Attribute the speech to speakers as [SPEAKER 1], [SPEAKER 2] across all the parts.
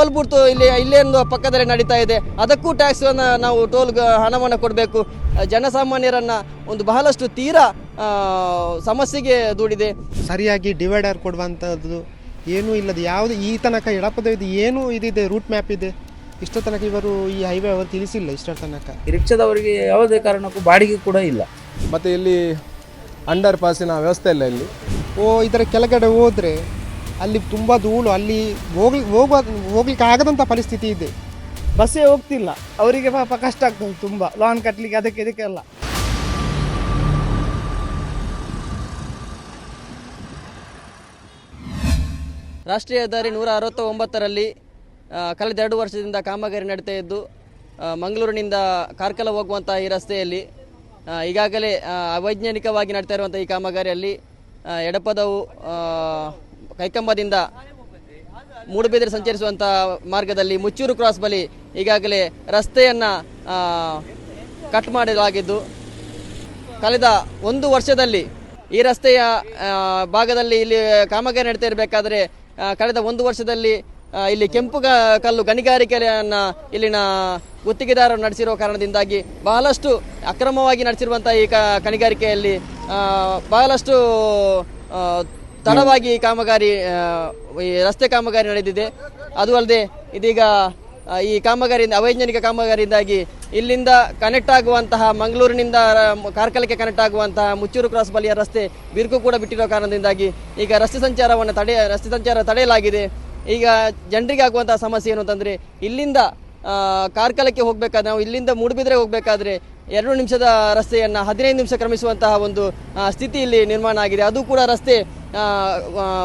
[SPEAKER 1] Toll booth ಇಲ್ಲಿ ಇಲ್ಲೇ ಒಂದು ಪಕ್ಕದಲ್ಲಿ ನಡೀತಾ ಇದೆ. ಅದಕ್ಕೂ ಟ್ಯಾಕ್ಸ್ ನಾವು ಟೋಲ್ ಹಣವನ್ನು ಕೊಡಬೇಕು. ಜನಸಾಮಾನ್ಯರನ್ನ ಒಂದು ಬಹಳಷ್ಟು ತೀರಾ ಸಮಸ್ಯೆಗೆ ದೂಡಿದೆ.
[SPEAKER 2] ಸರಿಯಾಗಿ ಡಿವೈಡರ್ ಕೊಡುವಂಥದ್ದು ಏನೂ ಇಲ್ಲದೆ ಯಾವುದು ಈ ತನಕ ಎಡಪದ ಇದು ಏನು ಇದಿದೆ ರೂಟ್ ಮ್ಯಾಪ್ ಇದೆ. ಇಷ್ಟೋ ತನಕ ಇವರು ಈ ಹೈವೇ ಅವರು ತಿಳಿಸಿಲ್ಲ ಇಷ್ಟರ ತನಕ.
[SPEAKER 3] ಈ ರಿಕ್ಷಾದವರಿಗೆ ಯಾವುದೇ ಕಾರಣಕ್ಕೂ ಬಾಡಿಗೆ ಕೂಡ ಇಲ್ಲ.
[SPEAKER 4] ಮತ್ತು ಇಲ್ಲಿ ಅಂಡರ್ ಪಾಸಿನ ವ್ಯವಸ್ಥೆ ಇಲ್ಲ ಇಲ್ಲಿ.
[SPEAKER 2] ಓ ಇದರ ಕೆಳಗಡೆ ಹೋದರೆ ಅಲ್ಲಿ ತುಂಬ ಧೂಳು ಅಲ್ಲಿ ಹೋಗ್ಲಿ ಹೋಗುವ ಹೋಗ್ಲಿಕ್ಕೆ ಆಗದಂಥ ಪರಿಸ್ಥಿತಿ ಇದೆ.
[SPEAKER 5] ಬಸ್ಸೇ ಹೋಗ್ತಿಲ್ಲ. ಅವರಿಗೆ ಪಾಪ ಕಷ್ಟ ಆಗ್ತದೆ ತುಂಬ. ಲಾನ್ ಕಟ್ಟಲಿಕ್ಕೆ ಅದಕ್ಕೆ ಇದಕ್ಕೆಲ್ಲ
[SPEAKER 1] ರಾಷ್ಟ್ರೀಯ ಹೆದ್ದಾರಿ ನೂರ ಅರವತ್ತ ಒಂಬತ್ತರಲ್ಲಿ ಕಳೆದ ಎರಡು ವರ್ಷದಿಂದ ಕಾಮಗಾರಿ ನಡೀತಾ ಇದ್ದು ಮಂಗಳೂರಿನಿಂದ ಕಾರ್ಕಲ ಹೋಗುವಂಥ ಈ ರಸ್ತೆಯಲ್ಲಿ ಈಗಾಗಲೇ ಅವೈಜ್ಞಾನಿಕವಾಗಿ ನಡೀತಾ ಇರುವಂಥ ಈ ಕಾಮಗಾರಿಯಲ್ಲಿ ಎಡಪದವು ಕೈಕಂಬದಿಂದ ಮೂಡುಬಿದಿರೆ ಸಂಚರಿಸುವಂಥ ಮಾರ್ಗದಲ್ಲಿ ಮುಚ್ಚೂರು ಕ್ರಾಸ್ ಬಳಿ ಈಗಾಗಲೇ ರಸ್ತೆಯನ್ನು ಕಟ್ ಮಾಡಲಾಗಿದ್ದು ಕಳೆದ ಒಂದು ವರ್ಷದಲ್ಲಿ ಈ ರಸ್ತೆಯ ಭಾಗದಲ್ಲಿ ಇಲ್ಲಿ ಕಾಮಗಾರಿ ನಡೀತಾ ಇರಬೇಕಾದ್ರೆ ಕಳೆದ ಒಂದು ವರ್ಷದಲ್ಲಿ ಇಲ್ಲಿ ಕೆಂಪು ಕಲ್ಲು ಗಣಿಗಾರಿಕೆಯನ್ನ ಇಲ್ಲಿನ ಗುತ್ತಿಗೆದಾರರು ನಡೆಸಿರುವ ಕಾರಣದಿಂದಾಗಿ ಬಹಳಷ್ಟು ಅಕ್ರಮವಾಗಿ ನಡೆಸಿರುವಂಥ ಈ ಕಣಿಗಾರಿಕೆಯಲ್ಲಿ ಬಹಳಷ್ಟು ತಡವಾಗಿ ಈ ಕಾಮಗಾರಿ ಈ ರಸ್ತೆ ಕಾಮಗಾರಿ ನಡೆದಿದೆ. ಅದು ಅಲ್ಲದೆ ಇದೀಗ ಈ ಕಾಮಗಾರಿಯಿಂದ, ಅವೈಜ್ಞಾನಿಕ ಕಾಮಗಾರಿಯಿಂದಾಗಿ ಇಲ್ಲಿಂದ ಕನೆಕ್ಟ್ ಆಗುವಂತಹ, ಮಂಗಳೂರಿನಿಂದ ಕಾರ್ಕಲಕ್ಕೆ ಕನೆಕ್ಟ್ ಆಗುವಂತಹ ಮುಚ್ಚೂರು ಕ್ರಾಸ್ ಬಳಿಯ ರಸ್ತೆ ಬಿರುಕು ಕೂಡ ಬಿಟ್ಟಿರೋ ಕಾರಣದಿಂದಾಗಿ ಈಗ ರಸ್ತೆ ಸಂಚಾರವನ್ನು ತಡೆ, ರಸ್ತೆ ಸಂಚಾರ ತಡೆಯಲಾಗಿದೆ. ಈಗ ಜನರಿಗೆ ಆಗುವಂತಹ ಸಮಸ್ಯೆ ಏನು ಅಂತಂದರೆ, ಇಲ್ಲಿಂದ ಕಾರ್ಕಲಕ್ಕೆ ಹೋಗಬೇಕಾದ್ರೆ, ನಾವು ಇಲ್ಲಿಂದ ಮೂಡುಬಿದ್ರೆ ಹೋಗಬೇಕಾದ್ರೆ ಎರಡು ನಿಮಿಷದ ರಸ್ತೆಯನ್ನು ಹದಿನೈದು ನಿಮಿಷ ಕ್ರಮಿಸುವಂತಹ ಒಂದು ಸ್ಥಿತಿ ಇಲ್ಲಿ ನಿರ್ಮಾಣ ಆಗಿದೆ. ಅದು ಕೂಡ ರಸ್ತೆ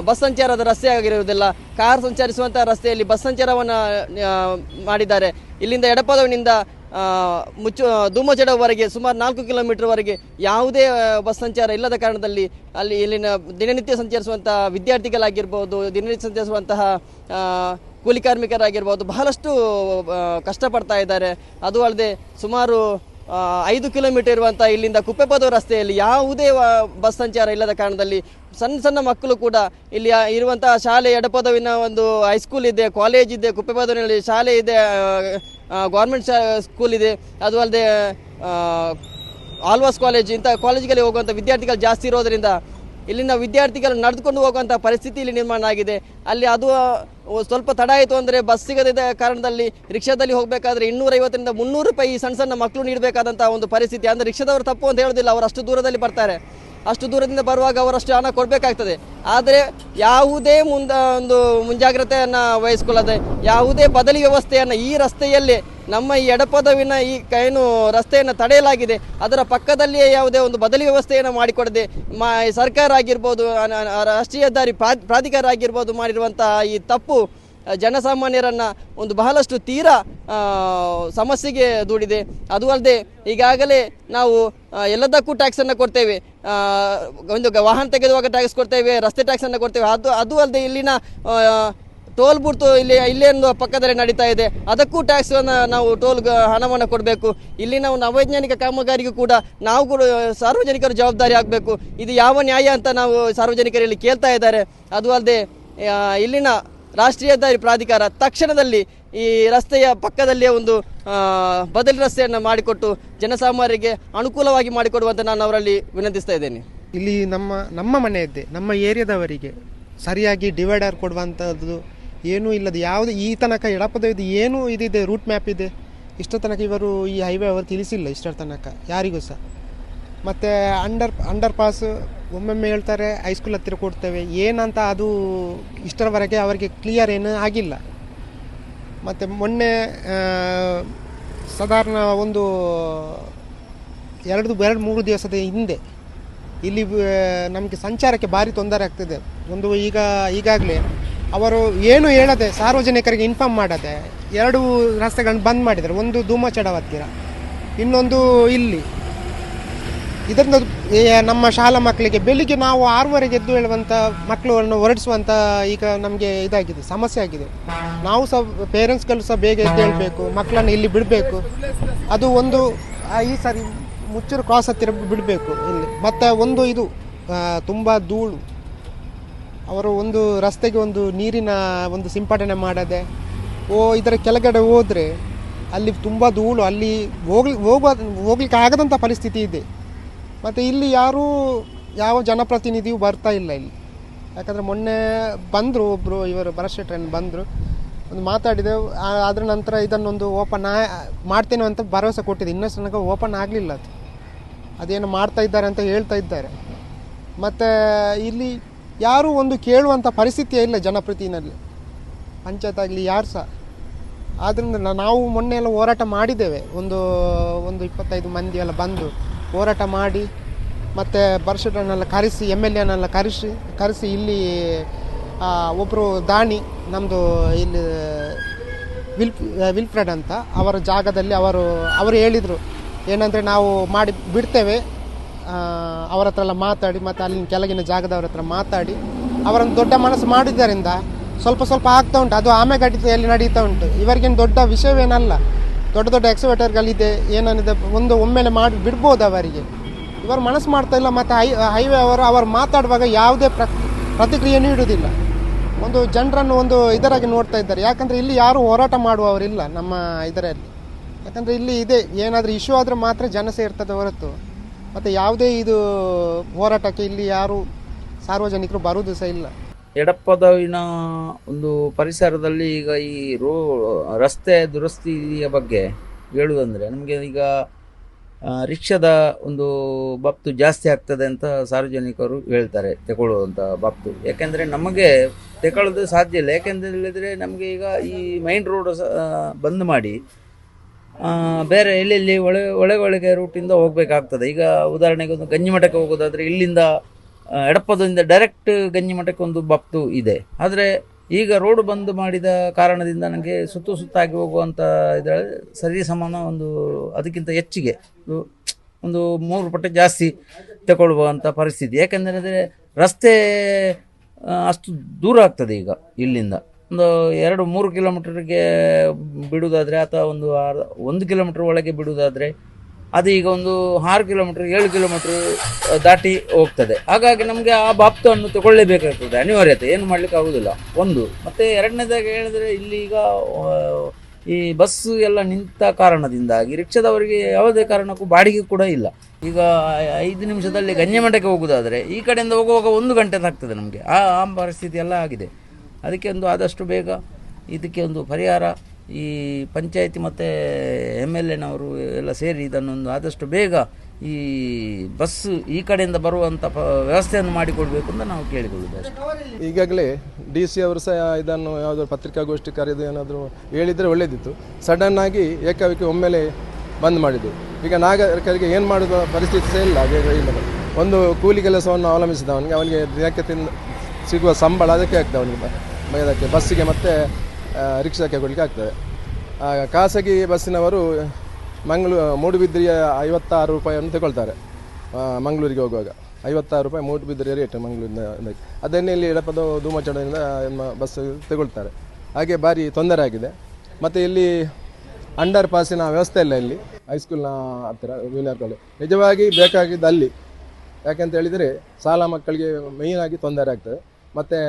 [SPEAKER 1] ಬಸ್ ಸಂಚಾರದ ರಸ್ತೆ ಆಗಿರುವುದಿಲ್ಲ. ಕಾರ್ ಸಂಚರಿಸುವಂತಹ ರಸ್ತೆಯಲ್ಲಿ ಬಸ್ ಸಂಚಾರವನ್ನು ಮಾಡಿದ್ದಾರೆ. ಇಲ್ಲಿಂದ ಎಡಪದವಿನಿಂದ ಮುಚ್ಚು ಧೂಮಚಡವರೆಗೆ ಸುಮಾರು ನಾಲ್ಕು ಕಿಲೋಮೀಟರ್ವರೆಗೆ ಯಾವುದೇ ಬಸ್ ಸಂಚಾರ ಇಲ್ಲದ ಕಾರಣದಲ್ಲಿ ಅಲ್ಲಿ ಇಲ್ಲಿನ ದಿನನಿತ್ಯ ಸಂಚರಿಸುವಂತಹ ವಿದ್ಯಾರ್ಥಿಗಳಾಗಿರ್ಬೋದು, ದಿನನಿತ್ಯ ಸಂಚರಿಸುವಂತಹ ಕೂಲಿ ಕಾರ್ಮಿಕರಾಗಿರ್ಬೋದು, ಬಹಳಷ್ಟು ಕಷ್ಟಪಡ್ತಾ ಇದ್ದಾರೆ. ಅದು ಅಲ್ಲದೆ ಸುಮಾರು ಐದು ಕಿಲೋಮೀಟರ್ ಇರುವಂಥ ಇಲ್ಲಿಂದ ಕುಪ್ಪೆಪದವ ರಸ್ತೆಯಲ್ಲಿ ಯಾವುದೇ ಬಸ್ ಸಂಚಾರ ಇಲ್ಲದ ಕಾರಣದಲ್ಲಿ ಸಣ್ಣ ಸಣ್ಣ ಮಕ್ಕಳು ಕೂಡ ಇಲ್ಲಿ ಇರುವಂತಹ ಶಾಲೆ ಎಡಪದವಿನ ಒಂದು ಹೈಸ್ಕೂಲ್ ಇದೆ ಕಾಲೇಜ್ ಇದೆ, ಕುಪ್ಪೆಪದವಿನಲ್ಲಿ ಶಾಲೆ ಇದೆ ಗೌರ್ಮೆಂಟ್ ಸ್ಕೂಲ್ ಇದೆ. ಅದು ಅಲ್ಲದೆ ಆಲ್ವಾಸ್ ಕಾಲೇಜ್ ಇಂಥ ಕಾಲೇಜ್ಗಳಿಗೆ ಹೋಗುವಂಥ ವಿದ್ಯಾರ್ಥಿಗಳು ಜಾಸ್ತಿ ಇರೋದರಿಂದ ಇಲ್ಲಿನ ವಿದ್ಯಾರ್ಥಿಗಳು ನಡೆದುಕೊಂಡು ಹೋಗುವಂಥ ಪರಿಸ್ಥಿತಿ ಇಲ್ಲಿ ನಿರ್ಮಾಣ ಆಗಿದೆ. ಅಲ್ಲಿ ಅದು ಸ್ವಲ್ಪ ತಡ ಆಯಿತು ಅಂದರೆ ಬಸ್ ಸಿಗದಿದ್ದ ಕಾರಣದಲ್ಲಿ ರಿಕ್ಷಾದಲ್ಲಿ ಹೋಗಬೇಕಾದ್ರೆ ಇನ್ನೂರೈವತ್ತರಿಂದ ಮುನ್ನೂರು ರೂಪಾಯಿ ಈ ಸಣ್ಣ ಸಣ್ಣ ಮಕ್ಕಳು ನೀಡಬೇಕಾದಂಥ ಒಂದು ಪರಿಸ್ಥಿತಿ. ಅಂದರೆ ರಿಕ್ಷಾದವರು ತಪ್ಪು ಅಂತ ಹೇಳೋದಿಲ್ಲ, ಅವರು ಅಷ್ಟು ದೂರದಲ್ಲಿ ಬರ್ತಾರೆ. ಅಷ್ಟು ದೂರದಿಂದ ಬರುವಾಗ ಅವರಷ್ಟು ಹಣ ಕೊಡಬೇಕಾಗ್ತದೆ. ಆದರೆ ಯಾವುದೇ ಮುಂದ, ಒಂದು ಮುಂಜಾಗ್ರತೆಯನ್ನು ವಹಿಸ್ಕೊಳ್ಳದೆ, ಯಾವುದೇ ಬದಲಿ ವ್ಯವಸ್ಥೆಯನ್ನು ಈ ರಸ್ತೆಯಲ್ಲಿ ನಮ್ಮ ಈ ಎಡಪದವಿನ ಈ ಏನು ರಸ್ತೆಯನ್ನು ತಡೆಯಲಾಗಿದೆ. ಅದರ ಪಕ್ಕದಲ್ಲಿಯೇ ಯಾವುದೇ ಒಂದು ಬದಲಿ ವ್ಯವಸ್ಥೆಯನ್ನು ಮಾಡಿಕೊಡದೆ, ಮಾ, ಸರ್ಕಾರ ಆಗಿರ್ಬೋದು ರಾಷ್ಟ್ರೀಯ ದಾರಿ ಪ್ರಾ- ಪ್ರಾಧಿಕಾರ ಆಗಿರ್ಬೋದು ಮಾಡಿರುವಂತಹ ಈ ತಪ್ಪು ಜನಸಾಮಾನ್ಯರನ್ನ ಒಂದು ಬಹಳಷ್ಟು ತೀರಾ ಸಮಸ್ಯೆಗೆ ದೂಡಿದೆ. ಅದು ಅಲ್ಲದೆ ಈಗಾಗಲೇ ನಾವು ಎಲ್ಲದಕ್ಕೂ ಟ್ಯಾಕ್ಸನ್ನು ಕೊಡ್ತೇವೆ. ಒಂದು ವಾಹನ ತೆಗೆದುವಾಗ ಟ್ಯಾಕ್ಸ್ ಕೊಡ್ತೇವೆ, ರಸ್ತೆ ಟ್ಯಾಕ್ಸನ್ನು ಕೊಡ್ತೇವೆ. ಅದು ಅದು ಅಲ್ಲದೆ ಇಲ್ಲಿನ ಟೋಲ್ ಬೂತ್ ಇಲ್ಲಿ, ಇಲ್ಲೇ ಒಂದು ಪಕ್ಕದಲ್ಲಿ ನಡೀತಾ ಇದೆ. ಅದಕ್ಕೂ ಟ್ಯಾಕ್ಸ್ ನಾವು ಟೋಲ್ ಹಣವನ್ನು ಕೊಡಬೇಕು. ಇಲ್ಲಿನ ಒಂದು ಅವೈಜ್ಞಾನಿಕ ಕಾಮಗಾರಿಗೂ ಕೂಡ ನಾವು ಕೂಡ, ಸಾರ್ವಜನಿಕರು ಜವಾಬ್ದಾರಿ ಆಗಬೇಕು. ಇದು ಯಾವ ನ್ಯಾಯ ಅಂತ ನಾವು ಸಾರ್ವಜನಿಕರಲ್ಲಿ ಕೇಳ್ತಾ ಇದ್ದಾರೆ. ಅದು ಅಲ್ಲದೆ ಇಲ್ಲಿನ ರಾಷ್ಟ್ರೀಯ ಹೆದ್ದಾರಿ ಪ್ರಾಧಿಕಾರ ತಕ್ಷಣದಲ್ಲಿ ಈ ರಸ್ತೆಯ ಪಕ್ಕದಲ್ಲಿಯೇ ಒಂದು ಬದಲಿ ರಸ್ತೆಯನ್ನು ಮಾಡಿಕೊಟ್ಟು ಜನಸಾಮಾನ್ಯರಿಗೆ ಅನುಕೂಲವಾಗಿ ಮಾಡಿಕೊಡುವಂತೆ ನಾನು ಅವರಲ್ಲಿ ವಿನಂತಿಸ್ತಾ ಇದ್ದೇನೆ.
[SPEAKER 2] ಇಲ್ಲಿ ನಮ್ಮ ನಮ್ಮ ಮನೆ ಇದ್ದೆ ನಮ್ಮ ಏರಿಯಾದವರಿಗೆ ಸರಿಯಾಗಿ ಡಿವೈಡರ್ ಕೊಡುವಂಥದ್ದು ಏನೂ ಇಲ್ಲದೆ, ಯಾವುದು ಈ ತನಕ ಎಡಪದ ಇದು ಏನೂ ಇದಿದೆ ರೂಟ್ ಮ್ಯಾಪ್ ಇದೆ. ಇಷ್ಟೋ ತನಕ ಇವರು ಈ ಹೈವೇ ಅವರು ತಿಳಿಸಿಲ್ಲ, ಇಷ್ಟರ ತನಕ, ಯಾರಿಗೂ ಸಹ. ಮತ್ತು ಅಂಡರ್ ಅಂಡರ್ ಪಾಸ್ ಒಮ್ಮೊಮ್ಮೆ ಹೇಳ್ತಾರೆ ಹೈಸ್ಕೂಲ್ ಹತ್ತಿರ ಕೊಡ್ತೇವೆ. ಏನಂತ ಅದು ಇಷ್ಟರವರೆಗೆ ಅವರಿಗೆ ಕ್ಲಿಯರ್ ಏನು ಆಗಿಲ್ಲ. ಮತ್ತು ಮೊನ್ನೆ ಸಾಧಾರಣ ಒಂದು ಎರಡು ಎರಡು, ಮೂರು ದಿವಸದ ಹಿಂದೆ ಇಲ್ಲಿ ನಮಗೆ ಸಂಚಾರಕ್ಕೆ ಭಾರಿ ತೊಂದರೆ ಆಗ್ತಿದೆ. ಒಂದು ಈಗ, ಈಗಾಗಲೇ ಅವರು ಏನು ಹೇಳದೆ ಸಾರ್ವಜನಿಕರಿಗೆ ಇನ್ಫಾರ್ಮ್ ಮಾಡದೆ ಎರಡು ರಸ್ತೆಗಳನ್ನು ಬಂದ್ ಮಾಡಿದ್ದಾರೆ. ಒಂದು ಧೂಮಚಡ ಹತ್ತಿರ, ಇನ್ನೊಂದು ಇಲ್ಲಿ. ಇದರಿಂದ ನಮ್ಮ ಶಾಲಾ ಮಕ್ಕಳಿಗೆ ಬೆಳಿಗ್ಗೆ ನಾವು ಆರೂವರೆಗೆ ಎದ್ದು ಹೇಳುವಂಥ ಮಕ್ಕಳನ್ನು ಹೊರಡಿಸುವಂಥ ಈಗ ನಮಗೆ ಇದಾಗಿದೆ, ಸಮಸ್ಯೆ ಆಗಿದೆ. ನಾವು ಸಹ ಪೇರೆಂಟ್ಸ್ಗಳು ಸಹ ಬೇಗ ಎದ್ದು ಹೇಳಬೇಕು, ಮಕ್ಕಳನ್ನು ಇಲ್ಲಿ ಬಿಡಬೇಕು. ಅದು ಒಂದು ಈ ಸಾರಿ ಮುಚ್ಚೂರು ಕ್ರಾಸ್ ಹತ್ತಿರ ಬಿಡಬೇಕು ಇಲ್ಲಿ. ಮತ್ತು ಒಂದು ಇದು ತುಂಬ ಧೂಳು. ಅವರು ಒಂದು ರಸ್ತೆಗೆ ಒಂದು ನೀರಿನ ಒಂದು ಸಿಂಪಡಣೆ ಮಾಡದೆ, ಓ, ಇದರ ಕೆಳಗಡೆ ಹೋದರೆ ಅಲ್ಲಿ ತುಂಬ ಧೂಳು, ಅಲ್ಲಿ ಹೋಗ್ಲಿ ಹೋಗುವ ಹೋಗ್ಲಿಕ್ಕೆ ಆಗದಂಥ ಪರಿಸ್ಥಿತಿ ಇದೆ. ಮತ್ತು ಇಲ್ಲಿ ಯಾರೂ ಯಾವ ಜನಪ್ರತಿನಿಧಿಯೂ ಬರ್ತಾ ಇಲ್ಲ ಇಲ್ಲಿ. ಯಾಕಂದರೆ ಮೊನ್ನೆ ಬಂದರು ಒಬ್ಬರು ಇವರು ಭರತ್ ಬಂದರು. ಒಂದು ಮಾತಾಡಿದೆವು ಅದ್ರ ನಂತರ ಇದನ್ನೊಂದು ಓಪನ್ ಆ, ಮಾಡ್ತೇನೆ ಅಂತ ಭರವಸೆ ಕೊಟ್ಟಿದೆ. ಇನ್ನಷ್ಟು ನನಗೆ ಓಪನ್ ಆಗಲಿಲ್ಲ ಅದು. ಅದೇನು ಮಾಡ್ತಾ ಇದ್ದಾರೆ ಅಂತ ಹೇಳ್ತಾ ಇದ್ದಾರೆ. ಮತ್ತು ಇಲ್ಲಿ ಯಾರೂ ಒಂದು ಕೇಳುವಂಥ ಪರಿಸ್ಥಿತಿಯೇ ಇಲ್ಲ ಜನಪ್ರತಿನಲ್ಲಿ ಪಂಚಾಯತ್ ಆಗಲಿ ಯಾರು ಸಹ. ಆದ್ದರಿಂದ ನಾವು ಮೊನ್ನೆ ಎಲ್ಲ ಹೋರಾಟ ಮಾಡಿದ್ದೇವೆ. ಒಂದು ಒಂದು ಇಪ್ಪತ್ತೈದು ಮಂದಿ ಎಲ್ಲ ಬಂದು. ಹೋರಾಟ ಮಾಡಿ, ಮತ್ತು ಬರ್ಷಟನ್ನೆಲ್ಲ ಕರೆಸಿ ಎಂ ಎಲ್ ಎನೆಲ್ಲ ಕರೆಸಿ ಕರೆಸಿ ಇಲ್ಲಿ ಒಬ್ಬರು ದಾಣಿ ನಮ್ಮದು ಇಲ್ಲಿ ವಿಲ್, ವಿಲ್ಫ್ರೆಡ್ ಅಂತ, ಅವರ ಜಾಗದಲ್ಲಿ ಅವರು ಅವರು ಹೇಳಿದರು, ಏನಂದರೆ ನಾವು ಮಾಡಿ ಬಿಡ್ತೇವೆ ಅವರ ಹತ್ರ ಎಲ್ಲ ಮಾತಾಡಿ, ಮತ್ತು ಅಲ್ಲಿನ ಕೆಳಗಿನ ಜಾಗದವ್ರ ಹತ್ರ ಮಾತಾಡಿ, ಅವರನ್ನು ದೊಡ್ಡ ಮನಸ್ಸು ಮಾಡಿದ್ದರಿಂದ ಸ್ವಲ್ಪ ಸ್ವಲ್ಪ ಆಗ್ತಾ ಉಂಟು, ಅದು ಆಮೆಗಡಿತೆಯಲ್ಲಿ ನಡೀತಾ ಉಂಟು. ಇವರಿಗೇನು ದೊಡ್ಡ ವಿಷಯವೇನಲ್ಲ. ದೊಡ್ಡ ದೊಡ್ಡ ಎಕ್ಸಿವೇಟರ್ಗಳಿದೆ ಏನೇನಿದೆ ಒಂದು ಒಮ್ಮೆಲೆ ಮಾಡಿ ಬಿಡ್ಬೋದು ಅವರಿಗೆ. ಇವರು ಮನಸ್ಸು ಮಾಡ್ತಾ ಇಲ್ಲ, ಮತ್ತು ಹೈ, ಹೈವೇ ಅವರು ಅವರು ಮಾತಾಡುವಾಗ ಯಾವುದೇ ಪ್ರ ಪ್ರತಿಕ್ರಿಯೆ ನೀಡುವುದಿಲ್ಲ. ಒಂದು ಜನರನ್ನು ಒಂದು ಇದರಾಗಿ ನೋಡ್ತಾ ಇದ್ದಾರೆ. ಯಾಕಂದರೆ ಇಲ್ಲಿ ಯಾರು ಹೋರಾಟ ಮಾಡುವವರಿಲ್ಲ ನಮ್ಮ ಇದರಲ್ಲಿ. ಯಾಕಂದರೆ ಇಲ್ಲಿ ಇದೆ, ಏನಾದರೂ ಇಶ್ಯೂ ಆದರೆ ಮಾತ್ರ ಜನ ಸೇರ್ತದೆ ಹೊರತು. ಮತ್ತು ಯಾವುದೇ ಇದು ಹೋರಾಟಕ್ಕೆ ಇಲ್ಲಿ ಯಾರು ಸಾರ್ವಜನಿಕರು ಬರುವುದು ಸಹ ಇಲ್ಲ.
[SPEAKER 3] ಎಡಪದವಿನ ಒಂದು ಪರಿಸರದಲ್ಲಿ ಈಗ ಈ ರೋ, ರಸ್ತೆ ದುರಸ್ತಿಯ ಬಗ್ಗೆ ಹೇಳುವುದಂದರೆ ನಮಗೆ ಈಗ ರಿಕ್ಷಾದ ಒಂದು ಬಪ್ತು ಜಾಸ್ತಿ ಆಗ್ತದೆ ಅಂತ ಸಾರ್ವಜನಿಕರು ಹೇಳ್ತಾರೆ ತಗೊಳ್ಳುವಂಥ ಬಪ್ತು ಯಾಕೆಂದರೆ ನಮಗೆ ತಗೊಳ್ಳೋದು ಸಾಧ್ಯ ಇಲ್ಲ. ಯಾಕೆಂತ ಹೇಳಿದರೆ ನಮಗೆ ಈಗ ಈ ಮೈನ್ ರೋಡ್ ಬಂದ್ ಮಾಡಿ ಬೇರೆ ಎಲ್ಲೆಲ್ಲಿ ಒಳ, ಒಳಗೊಳಗೆ ರೂಟಿಂದ ಹೋಗಬೇಕಾಗ್ತದೆ. ಈಗ ಉದಾಹರಣೆಗೆ ಒಂದು ಗಂಜಿಮಠಕ್ಕೆ ಹೋಗೋದಾದರೆ ಇಲ್ಲಿಂದ ಆ, ಎಡಪದದಿಂದ ಡೈರೆಕ್ಟ್ ಗಂಜಿಮಠಕ್ಕೆ ಒಂದು ಬಪ್ತು ಇದೆ. ಆದರೆ ಈಗ ರೋಡ್ ಬಂದ್ ಮಾಡಿದ ಕಾರಣದಿಂದ ನನಗೆ ಸುತ್ತು ಸುತ್ತಾಗಿ ಹೋಗುವಂಥ ಇದರ ಸರಿ ಸಮಾನ ಒಂದು ಅದಕ್ಕಿಂತ ಹೆಚ್ಚಿಗೆ ಒಂದು- ಮೂರು ಪಟ್ಟು ಜಾಸ್ತಿ ತಗೊಳ್ಳುವಂಥ ಪರಿಸ್ಥಿತಿ. ಯಾಕೆಂದರೆ ರಸ್ತೆ ಅಷ್ಟು ದೂರ ಆಗ್ತದೆ ಈಗ ಇಲ್ಲಿಂದ. ಒಂದು ಎರಡು ಮೂರು ಕಿಲೋಮೀಟರ್ಗೆ ಬಿಡುವುದಾದರೆ ಅಥವಾ ಒಂದು ಒಂದು ಕಿಲೋಮೀಟರ್ ಒಳಗೆ ಬಿಡುವುದಾದರೆ ಅದು ಈಗ ಒಂದು ಆರು ಕಿಲೋಮೀಟರ್ ಏಳು ಕಿಲೋಮೀಟರ್ ದಾಟಿ ಹೋಗ್ತದೆ. ಹಾಗಾಗಿ ನಮಗೆ ಆ ಬಾಪ್ತವನ್ನು ತಗೊಳ್ಳೇಬೇಕಾಗ್ತದೆ, ಅನಿವಾರ್ಯತೆ. ಏನು ಮಾಡ್ಲಿಕ್ಕೆ ಆಗುದಿಲ್ಲ. ಒಂದು. ಮತ್ತೆ ಎರಡನೇದಾಗಿ ಹೇಳಿದ್ರೆ ಇಲ್ಲಿ ಈಗ ಈ ಬಸ್ ಎಲ್ಲ ನಿಂತ ಕಾರಣದಿಂದಾಗಿ ರಿಕ್ಷಾದವರಿಗೆ ಯಾವುದೇ ಕಾರಣಕ್ಕೂ ಬಾಡಿಗೆ ಕೂಡ ಇಲ್ಲ. ಈಗ ಐದು ನಿಮಿಷದಲ್ಲಿ ಗಂಜಮಠಕ್ಕೆ ಹೋಗುವುದಾದರೆ ಈ ಕಡೆಯಿಂದ ಹೋಗುವಾಗ ಒಂದು ಗಂಟೆ ಆಗ್ತದೆ ನಮಗೆ. ಆ ಆ ಪರಿಸ್ಥಿತಿ ಎಲ್ಲ ಆಗಿದೆ. ಅದಕ್ಕೆ ಒಂದು ಆದಷ್ಟು ಬೇಗ ಇದಕ್ಕೆ ಒಂದು ಪರಿಹಾರ ಈ ಪಂಚಾಯತಿ ಮತ್ತು ಎಂ ಎಲ್ ಎನವರು ಎಲ್ಲ ಸೇರಿ ಇದನ್ನೊಂದು ಆದಷ್ಟು ಬೇಗ ಈ ಬಸ್ ಈ ಕಡೆಯಿಂದ ಬರುವಂಥ ವ್ಯವಸ್ಥೆಯನ್ನು ಮಾಡಿಕೊಡ್ಬೇಕು ಅಂತ ನಾವು ಕೇಳಿಕೊಳ್ಳುವುದು ಅಷ್ಟೇ.
[SPEAKER 4] ಈಗಾಗಲೇ ಡಿ ಸಿ ಅವರು ಸಹ ಇದನ್ನು ಯಾವುದೋ ಪತ್ರಿಕಾಗೋಷ್ಠಿ ಕರೆದು ಏನಾದರೂ ಹೇಳಿದರೆ ಒಳ್ಳೆಯದಿತ್ತು ಸಡನ್ ಆಗಿ ಏಕಾಏಕಿ ಒಮ್ಮೆಲೆ ಬಂದ್ ಮಾಡಿದ್ದು. ಈಗ ನಾಗರಿಕರಿಗೆ ಏನು ಮಾಡೋದು ಪರಿಸ್ಥಿತಿ ಸಹ ಇಲ್ಲ ಇಲ್ಲ. ಒಂದು ಕೂಲಿ ಕೆಲಸವನ್ನು ಅವಲಂಬಿಸಿದ ಅವನಿಗೆ ಅವನಿಗೆ ದಿನಕ್ಕೆ ತಿಂದು ಸಿಗುವ ಸಂಬಳ ಅದಕ್ಕೆ ಆಗ್ತದೆ ಅವನಿಗೆ. ಅದಕ್ಕೆ ಬಸ್ಸಿಗೆ ಮತ್ತು ರಿಕ್ಷಾಕ್ಕೆ ಕೊಡಲಿಕ್ಕೆ ಆಗ್ತದೆ. ಖಾಸಗಿ ಬಸ್ಸಿನವರು ಮಂಗಳೂ, ಮೂಡುಬಿದ್ರಿಯ ಐವತ್ತಾರು ರೂಪಾಯಿಯನ್ನು ತಗೊಳ್ತಾರೆ ಮಂಗಳೂರಿಗೆ ಹೋಗುವಾಗ. ಐವತ್ತಾರು ರೂಪಾಯಿ ಮೂಡುಬಿದ್ರಿಯ ರೇಟ್ ಮಂಗಳೂರಿನ ಅದನ್ನೇ ಇಲ್ಲಿ ಎಡಪದ ಧೂಮಚಡದಿಂದ ಬಸ್ ತಗೊಳ್ತಾರೆ. ಹಾಗೆ ಭಾರಿ ತೊಂದರೆ ಆಗಿದೆ. ಮತ್ತು ಇಲ್ಲಿ ಅಂಡರ್ ಪಾಸಿನ ವ್ಯವಸ್ಥೆ ಇಲ್ಲ ಇಲ್ಲಿ. ಹೈಸ್ಕೂಲ್ನ ಹತ್ತಿರ ಜೂನಿಯರ್ ಕಾಲೇಜ್ ನಿಜವಾಗಿ ಬೇಕಾಗಿದ್ದು ಅಲ್ಲಿ. ಯಾಕೆಂತ ಹೇಳಿದರೆ ಶಾಲಾ ಮಕ್ಕಳಿಗೆ ಮೇಯ್ನಾಗಿ ತೊಂದರೆ ಆಗ್ತದೆ. ಮತ್ತು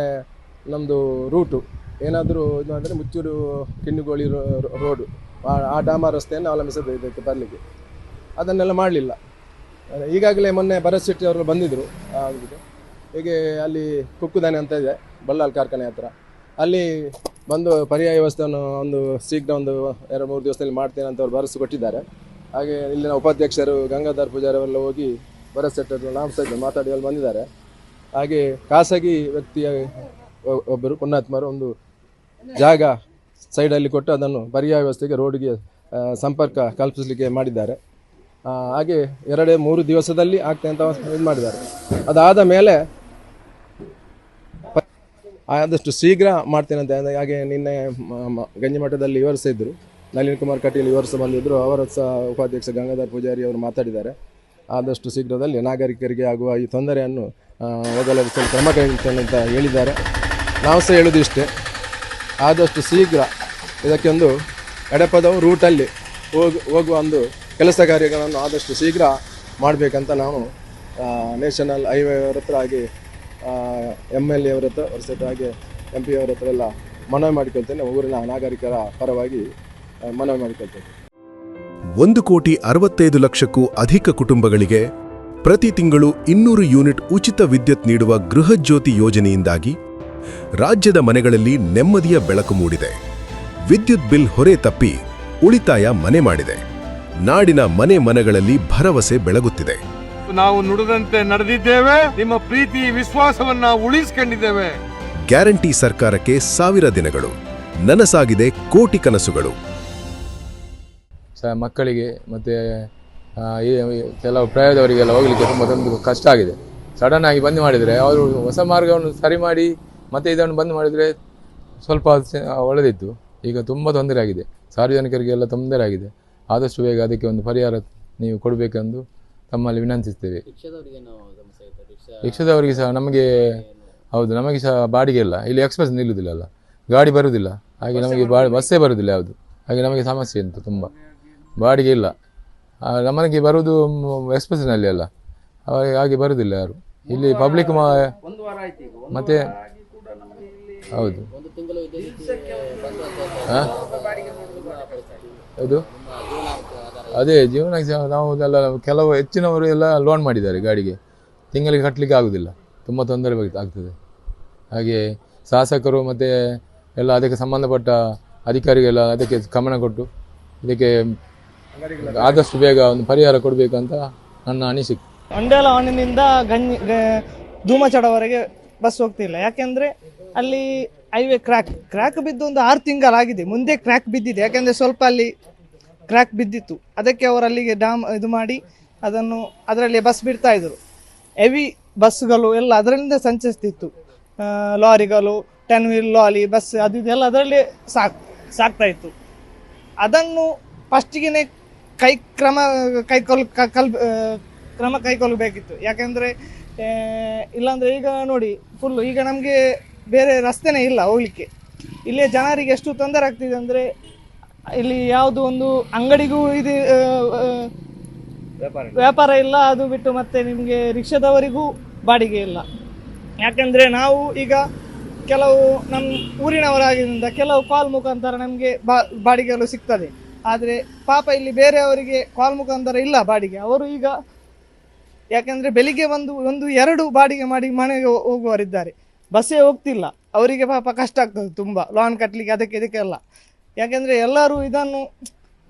[SPEAKER 4] ನಮ್ಮದು ರೂಟು. ಏನಾದರೂ ಇದು ಅಂದರೆ ಮುಚ್ಚೂರು ಕಿನ್ನುಗೋಳಿ ರೋ- ರೋಡು. ಆ- ಡಾಮ ರಸ್ತೆಯನ್ನು ಅವಲಂಬಿಸಿದ್ದು ಇದಕ್ಕೆ ಬರಲಿಕ್ಕೆ. ಅದನ್ನೆಲ್ಲ ಮಾಡಲಿಲ್ಲ. ಈಗಾಗಲೇ ಮೊನ್ನೆ ಭರತ್ ಶೆಟ್ಟಿ ಅವರು ಬಂದಿದ್ದರು ಹೀಗೆ ಅಲ್ಲಿ ಕುಕ್ಕುದಾನೆ ಅಂತ ಇದೆ ಬಳ್ಳಾಲ್ ಕಾರ್ಖಾನೆ ಹತ್ರ. ಅಲ್ಲಿ ಬಂದು ಪರ್ಯಾಯ ವ್ಯವಸ್ಥೆಯನ್ನು ಒಂದು ಶೀಘ್ರ ಒಂದು ಎರಡು, ಮೂರು ದಿವಸದಲ್ಲಿ ಮಾಡ್ತೇನೆ ಅಂತ ಅವ್ರು ಭರವಸೆ ಕೊಟ್ಟಿದ್ದಾರೆ. ಹಾಗೆ ಇಲ್ಲಿನ ಉಪಾಧ್ಯಕ್ಷರು ಗಂಗಾಧರ್ ಪೂಜಾರಿ ಅವರೆಲ್ಲ ಹೋಗಿ ಭರತ್ ಶೆಟ್ಟಿ ಅವರು ಮಾತಾಡಿ ಅಲ್ಲಿ ಬಂದಿದ್ದಾರೆ. ಹಾಗೆ ಖಾಸಗಿ ವ್ಯಕ್ತಿಯ ಒಬ್ಬರು ಪುಣ್ಯಾತ್ಮರು ಒಂದು ಜಾಗ ಸೈಡಲ್ಲಿ ಕೊಟ್ಟು ಅದನ್ನು ಪರ್ಯಾಯ ವ್ಯವಸ್ಥೆಗೆ ರೋಡ್ಗೆ ಸಂಪರ್ಕ ಕಲ್ಪಿಸಲಿಕ್ಕೆ ಮಾಡಿದ್ದಾರೆ. ಹಾಗೆ ಎರಡೇ ಮೂರು ದಿವಸದಲ್ಲಿ ಆಗ್ತದೆ ಅಂತ ಇದು ಮಾಡಿದ್ದಾರೆ. ಅದಾದ ಮೇಲೆ ಆದಷ್ಟು ಶೀಘ್ರ ಮಾಡ್ತೇನೆ ಅಂತ ಹಾಗೆ ನಿನ್ನೆ ಗಂಜಿಮಠದಲ್ಲಿ ಇವರು ಸಹ ಇದ್ದರು ನಳಿನ್ ಕುಮಾರ್ ಕಟೀಲ್ ಇವರು ಬಂದಿದ್ದರು ಅವರ ಸಹ ಉಪಾಧ್ಯಕ್ಷ ಗಂಗಾಧರ್ ಪೂಜಾರಿ ಅವರು ಮಾತಾಡಿದ್ದಾರೆ. ಆದಷ್ಟು ಶೀಘ್ರದಲ್ಲಿ ನಾಗರಿಕರಿಗೆ ಆಗುವ ಈ ತೊಂದರೆಯನ್ನು ಹೋಗಲಾಡಿಸಲು ಕ್ರಮ ಕೈಗೊಳ್ಳುತ್ತೇನೆ ಅಂತ ಹೇಳಿದ್ದಾರೆ. ನಾವು ಸಹ ಹೇಳೋದು ಇಷ್ಟೇ. ಆದಷ್ಟು ಶೀಘ್ರ ಇದಕ್ಕೆ ಒಂದು ಎಡಪದವು ರೂಟಲ್ಲಿ ಹೋಗಿ, ಹೋಗುವ ಒಂದು ಕೆಲಸ ಕಾರ್ಯಗಳನ್ನು ಆದಷ್ಟು ಶೀಘ್ರ ಮಾಡಬೇಕಂತ ನಾವು ನ್ಯಾಷನಲ್ ಹೈವೇ ಅವರ ಹತ್ರ ಹಾಗೆ ಎಂ ಎಲ್ ಎ ಅವರ ಹತ್ರ ಹಾಗೆ ಎಂ ಪಿ ಅವರ ಹತ್ರ ಎಲ್ಲ ಮನವಿ ಮಾಡಿಕೊಳ್ತೇನೆ. ಊರಿನ ನಾಗರಿಕರ ಪರವಾಗಿ ಮನವಿ ಮಾಡಿಕೊಳ್ತೇನೆ.
[SPEAKER 6] ಒಂದು ಕೋಟಿ ಅರವತ್ತೈದು ಲಕ್ಷಕ್ಕೂ ಅಧಿಕ ಕುಟುಂಬಗಳಿಗೆ ಪ್ರತಿ ತಿಂಗಳು ಇನ್ನೂರು ಯೂನಿಟ್ ಉಚಿತ ವಿದ್ಯುತ್ ನೀಡುವ ಗೃಹಜ್ಯೋತಿ ಯೋಜನೆಯಿಂದಾಗಿ ರಾಜ್ಯದ ಮನೆಗಳಲ್ಲಿ ನೆಮ್ಮದಿಯ ಬೆಳಕು ಮೂಡಿದೆ. ವಿದ್ಯುತ್ ಬಿಲ್ ಹೊರೆ ತಪ್ಪಿ ಉಳಿತಾಯ ಮನೆ ಮಾಡಿದೆ. ನಾಡಿನ ಮನೆ ಮನೆಗಳಲ್ಲಿ ಭರವಸೆ ಬೆಳಗುತ್ತಿದೆ.
[SPEAKER 7] ನಾವು ನುಡಿದಂತೆ ನಡೆದಿದ್ದೇವೆ ನಿಮ್ಮ ಪ್ರೀತಿ ವಿಶ್ವಾಸವನ್ನ ಉಳಿಸಿಕೊಂಡಿದ್ದೇವೆ.
[SPEAKER 6] ಗ್ಯಾರಂಟಿ ಸರ್ಕಾರಕ್ಕೆ ಸಾವಿರ ದಿನಗಳು ನನಸಾಗಿದೆ ಕೋಟಿ ಕನಸುಗಳು.
[SPEAKER 8] ಸ ಮಕ್ಕಳಿಗೆ ಮತ್ತೆ ಕೆಲವು ಪ್ರಾಯದವರಿಗೆಲ್ಲ ಹೋಗಲಿಕ್ಕೆ ತುಂಬಾ ತುಂಬ ಕಷ್ಟ ಆಗಿದೆ. ಸಡನ್ ಆಗಿ ಬಂದ್ ಮಾಡಿದರೆ ಅವರು ಹೊಸ ಮಾರ್ಗವನ್ನು ಸರಿ ಮಾಡಿ ಮತ್ತೆ ಇದನ್ನು ಬಂದ್ ಮಾಡಿದರೆ ಸ್ವಲ್ಪ ಒಳ್ಳೆದಿತ್ತು. ಈಗ ತುಂಬ ತೊಂದರೆ ಆಗಿದೆ. ಸಾರ್ವಜನಿಕರಿಗೆಲ್ಲ ತೊಂದರೆ ಆಗಿದೆ. ಆದಷ್ಟು ಬೇಗ ಅದಕ್ಕೆ ಒಂದು ಪರಿಹಾರ ನೀವು ಕೊಡಬೇಕೆಂದು ತಮ್ಮಲ್ಲಿ ವಿನಂತಿಸ್ತೇವೆ ರಿಕ್ಷಾದವರಿಗೆ ಸಹ ನಮಗೆ ಹೌದು ನಮಗೆ ಸಹ ಬಾಡಿಗೆ ಇಲ್ಲ. ಇಲ್ಲಿ ಎಕ್ಸ್ಪ್ರೆಸ್ ನಿಲ್ಲುವುದಿಲ್ಲ ಅಲ್ಲ. ಗಾಡಿ ಬರುವುದಿಲ್ಲ ಹಾಗೆ ನಮಗೆ ಬಾ ಬಸ್ಸೇ ಬರುವುದಿಲ್ಲ ಯಾವುದು. ಹಾಗೆ ನಮಗೆ ಸಮಸ್ಯೆ ಉಂಟು ತುಂಬ. ಬಾಡಿಗೆ ಇಲ್ಲ. ನಮಗೆ ಬರುವುದು ಎಕ್ಸ್ಪ್ರೆಸ್ನಲ್ಲಿ ಅಲ್ಲ. ಅವರಿಗೆ ಹಾಗೆ ಬರುವುದಿಲ್ಲ ಯಾರು. ಇಲ್ಲಿ ಪಬ್ಲಿಕ್ ಮಾ ಮತ್ತೆ ಹೌದು. ಹಾ? ಹೌದು ಅದೇ ಜೀವನಕ್ಕೆ ನಾವು ಎಲ್ಲ ಕೆಲವು ಹೆಚ್ಚಿನವರು ಎಲ್ಲ ಲೋನ್ ಮಾಡಿದ್ದಾರೆ ಗಾಡಿಗೆ. ತಿಂಗಳಿಗೆ ಕಟ್ಟಲಿಕ್ಕೆ ಆಗುದಿಲ್ಲ. ತುಂಬ ತೊಂದರೆ ಆಗ್ತದೆ. ಹಾಗೆ ಶಾಸಕರು ಮತ್ತೆ ಎಲ್ಲ ಅದಕ್ಕೆ ಸಂಬಂಧಪಟ್ಟ ಅಧಿಕಾರಿಗೆಲ್ಲ ಅದಕ್ಕೆ ಗಮನ ಕೊಟ್ಟು ಇದಕ್ಕೆ ಆದಷ್ಟು ಬೇಗ ಒಂದು ಪರಿಹಾರ ಕೊಡಬೇಕಂತ ನನ್ನ ಅನಿಸಿಕೆ.
[SPEAKER 5] ಒಂಡೆಲ ಅವನಿನಿಂದ ಗಂಜ್ ಧೂಮಚಡವರೆಗೆ ಬಸ್ ಹೋಗ್ತಿಲ್ಲ. ಯಾಕೆಂದ್ರೆ ಅಲ್ಲಿ ಹೈವೇ ಕ್ರ್ಯಾಕ್ ಕ್ರ್ಯಾಕ್ ಬಿದ್ದು ಒಂದು ಆರು ತಿಂಗಳಾಗಿದೆ ಮುಂದೆ ಕ್ರ್ಯಾಕ್ ಬಿದ್ದಿದೆ. ಯಾಕೆಂದರೆ ಸ್ವಲ್ಪ ಅಲ್ಲಿ ಕ್ರ್ಯಾಕ್ ಬಿದ್ದಿತ್ತು. ಅದಕ್ಕೆ ಅವರು ಅಲ್ಲಿಗೆ ಡ್ಯಾಮ್ ಇದು ಮಾಡಿ ಅದನ್ನು ಅದರಲ್ಲಿ ಬಸ್ ಬಿಡ್ತಾ ಇದ್ದರು ಹೆವಿ ಬಸ್ಗಳು ಎಲ್ಲ ಅದರಿಂದ ಸಂಚರಿಸ್ತಿತ್ತು. ಲಾರಿಗಳು ಟೆನ್ ವೀಲ್ ಲಾರಿ ಬಸ್ ಅದು ಇದೆಲ್ಲ ಅದರಲ್ಲಿ ಸಾಕ್, ಸಾಕ್ತಾ ಇತ್ತು. ಅದನ್ನು ಫಸ್ಟಿಗೆ ಕೈ ಕ್ರಮ ಕೈಕೊಲ್ ಕಲ್ ಕ್ರಮ ಕೈಕೊಳ್ಳಬೇಕಿತ್ತು ಯಾಕೆಂದರೆ ಇಲ್ಲಾಂದರೆ ಈಗ ನೋಡಿ ಫುಲ್ಲು ಈಗ ನಮಗೆ ಬೇರೆ ರಸ್ತೆನೇ ಇಲ್ಲ ಹೋಗ್ಲಿಕ್ಕೆ. ಇಲ್ಲೇ ಜನರಿಗೆ ಎಷ್ಟು ತೊಂದರೆ ಆಗ್ತಿದೆ ಅಂದರೆ ಇಲ್ಲಿ ಯಾವುದು ಒಂದು ಅಂಗಡಿಗೂ ಇದು ವ್ಯಾಪಾರ ಇಲ್ಲ. ಅದು ಬಿಟ್ಟು ಮತ್ತೆ ನಿಮಗೆ ರಿಕ್ಷಾದವರಿಗೂ ಬಾಡಿಗೆ ಇಲ್ಲ. ಯಾಕಂದರೆ ನಾವು ಈಗ ಕೆಲವು ನಮ್ಮ ಊರಿನವರಾಗಿದ್ದರಿಂದ ಕೆಲವು ಕಾಲ್ ಮುಖಾಂತರ ನಮಗೆ ಬಾ ಬಾಡಿಗೆಗಳು ಸಿಗ್ತದೆ. ಆದರೆ ಪಾಪ ಇಲ್ಲಿ ಬೇರೆಯವರಿಗೆ ಕಾಲ್ ಮುಖಾಂತರ ಇಲ್ಲ ಬಾಡಿಗೆ. ಅವರು ಈಗ ಯಾಕೆಂದರೆ ಬೆಳಿಗ್ಗೆ ಒಂದು ಒಂದು ಎರಡು ಬಾಡಿಗೆ ಮಾಡಿ ಮನೆಗೆ ಹೋಗುವರಿದ್ದಾರೆ ಹೋಗುವವರಿದ್ದಾರೆ. ಬಸ್ಸೇ ಹೋಗ್ತಿಲ್ಲ. ಅವರಿಗೆ ಪಾಪ ಕಷ್ಟ ಆಗ್ತದೆ ತುಂಬ. ಲಾನ್ ಕಟ್ಟಲಿಕ್ಕೆ ಅದಕ್ಕೆ ಇದಕ್ಕೆಲ್ಲ ಯಾಕೆಂದರೆ ಎಲ್ಲರೂ ಇದನ್ನು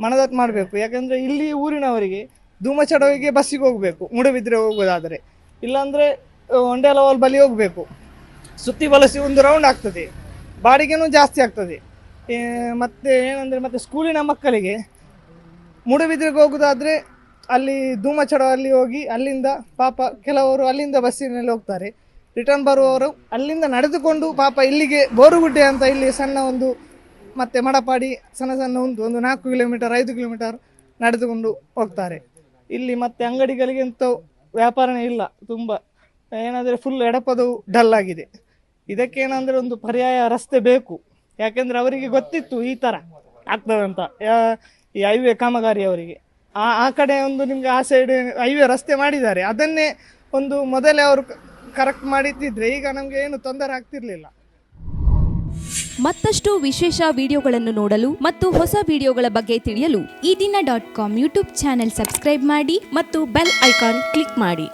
[SPEAKER 5] ಮನದಟ್ಟು ಮಾಡಬೇಕು. ಯಾಕೆಂದರೆ ಇಲ್ಲಿ ಊರಿನವರಿಗೆ ಧೂಮಚಡವಿಗೆ ಬಸ್ಸಿಗೆ ಹೋಗಬೇಕು. ಮೂಡಬಿದ್ರೆ ಹೋಗೋದಾದರೆ. ಇಲ್ಲಾಂದರೆ ಒಂಡೇಲವಲ್ ಬಲಿ ಹೋಗಬೇಕು. ಸುತ್ತಿ ಬಳಸಿ ಒಂದು ರೌಂಡ್ ಆಗ್ತದೆ. ಬಾಡಿಗೆನೂ ಜಾಸ್ತಿ ಆಗ್ತದೆ. ಮತ್ತು ಮತ್ತೆ ಏನಂದರೆ, ಮತ್ತು ಸ್ಕೂಲಿನ ಮಕ್ಕಳಿಗೆ ಮೂಡಬಿದ್ರೆಗೆ ಹೋಗೋದಾದರೆ ಅಲ್ಲಿ ಧೂಮಚಡವಲ್ಲಿ ಹೋಗಿ ಅಲ್ಲಿಂದ ಪಾಪ ಕೆಲವರು ಅಲ್ಲಿಂದ ಬಸ್ಸಿನಲ್ಲಿ ಹೋಗ್ತಾರೆ. ರಿಟರ್ನ್ ಬರುವವರು ಅಲ್ಲಿಂದ ನಡೆದುಕೊಂಡು ಪಾಪ ಇಲ್ಲಿಗೆ ಬೋರುಗುಡ್ಡೆ ಅಂತ ಇಲ್ಲಿ ಸಣ್ಣ ಒಂದು ಮತ್ತೆ ಮಡಪಾಡಿ ಸಣ್ಣ ಸಣ್ಣ ಒಂದು ಒಂದು ನಾಲ್ಕು ಕಿಲೋಮೀಟರ್, ಐದು ಕಿಲೋಮೀಟರ್ ನಡೆದುಕೊಂಡು ಹೋಗ್ತಾರೆ. ಇಲ್ಲಿ ಮತ್ತೆ ಅಂಗಡಿಗಳಿಗೆ ಅಂತ ವ್ಯಾಪಾರನೇ ಇಲ್ಲ, ತುಂಬ. ಏನಂದರೆ ಫುಲ್ ಎಡಪದವು ಡಲ್ ಆಗಿದೆ. ಇದಕ್ಕೇನಂದರೆ ಒಂದು ಪರ್ಯಾಯ ರಸ್ತೆ ಬೇಕು. ಯಾಕೆಂದರೆ ಅವರಿಗೆ ಗೊತ್ತಿತ್ತು ಈ ಥರ ಆಗ್ತದೆ ಅಂತ ಈ ಹೈವೇ ಕಾಮಗಾರಿ ಅವರಿಗೆ. ಆ ಆ ಕಡೆ ಒಂದು ನಿಮಗೆ ಆ ಸೈಡ್ ಹೈವೇ ರಸ್ತೆ ಮಾಡಿದ್ದಾರೆ. ಅದನ್ನೇ ಒಂದು ಮೊದಲೇ ಅವರು ಕರೆಕ್ಟ್ ಮಾಡಿದ್ದಿದ್ರೆ ಈಗ ನಮಗೆ ಏನು ತೊಂದರೆ ಆಗ್ತಿರ್ಲಿಲ್ಲ.
[SPEAKER 9] ಮತ್ತಷ್ಟು ವಿಶೇಷ ವಿಡಿಯೋಗಳನ್ನು ನೋಡಲು ಮತ್ತು ಹೊಸ ವಿಡಿಯೋಗಳ ಬಗ್ಗೆ ತಿಳಿಯಲು
[SPEAKER 10] Ee Dina dot com YouTube channel subscribe ಮಾಡಿ
[SPEAKER 9] ಮತ್ತು ಬೆಲ್ ಐಕಾನ್ ಕ್ಲಿಕ್ ಮಾಡಿ.